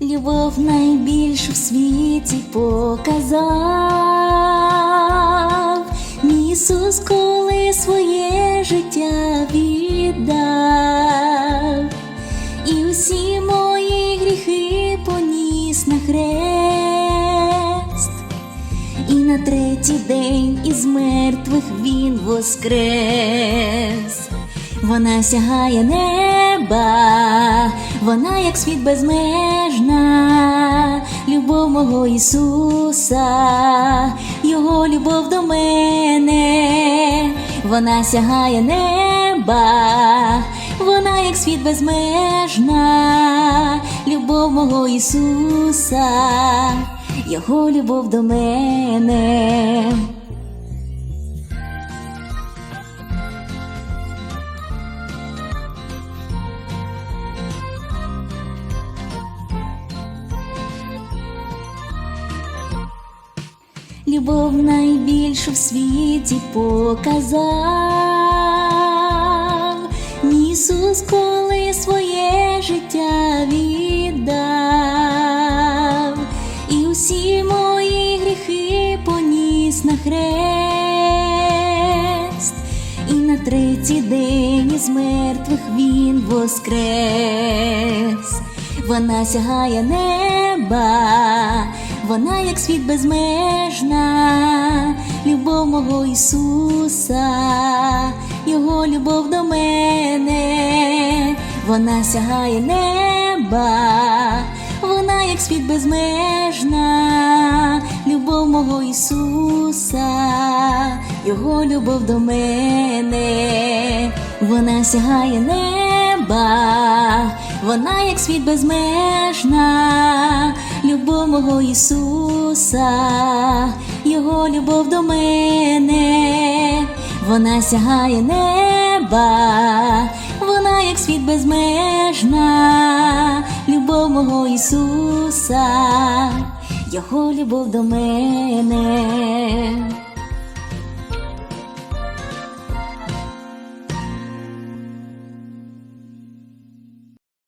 любов найбільшу в світі показав. Ісус, коли своє життя віддав, і усі мої гріхи поніс на хрест, і на третій день із мертвих він воскрес. Вона сягає неба, вона як світ безмежна, любов мого Ісуса, Його любов до мене, вона сягає неба, вона як світ безмежна, любов мого Ісуса, Його любов до мене. Любов найбільшу в світі показав. Ісус, коли своє життя віддав, і усі мої гріхи поніс на хрест, і на третій день із мертвих він воскрес. Вона сягає неба, вона як світ безмежна, любов мого Ісуса, Його любов до мене, вона сягає неба, вона як світ безмежна, любов мого Ісуса, Його любов до мене, вона сягає неба, вона як світ безмежна, любов Ісуса, Його любов до мене, вона сягає неба, вона як світ безмежна, любов мого Ісуса, Його любов до мене.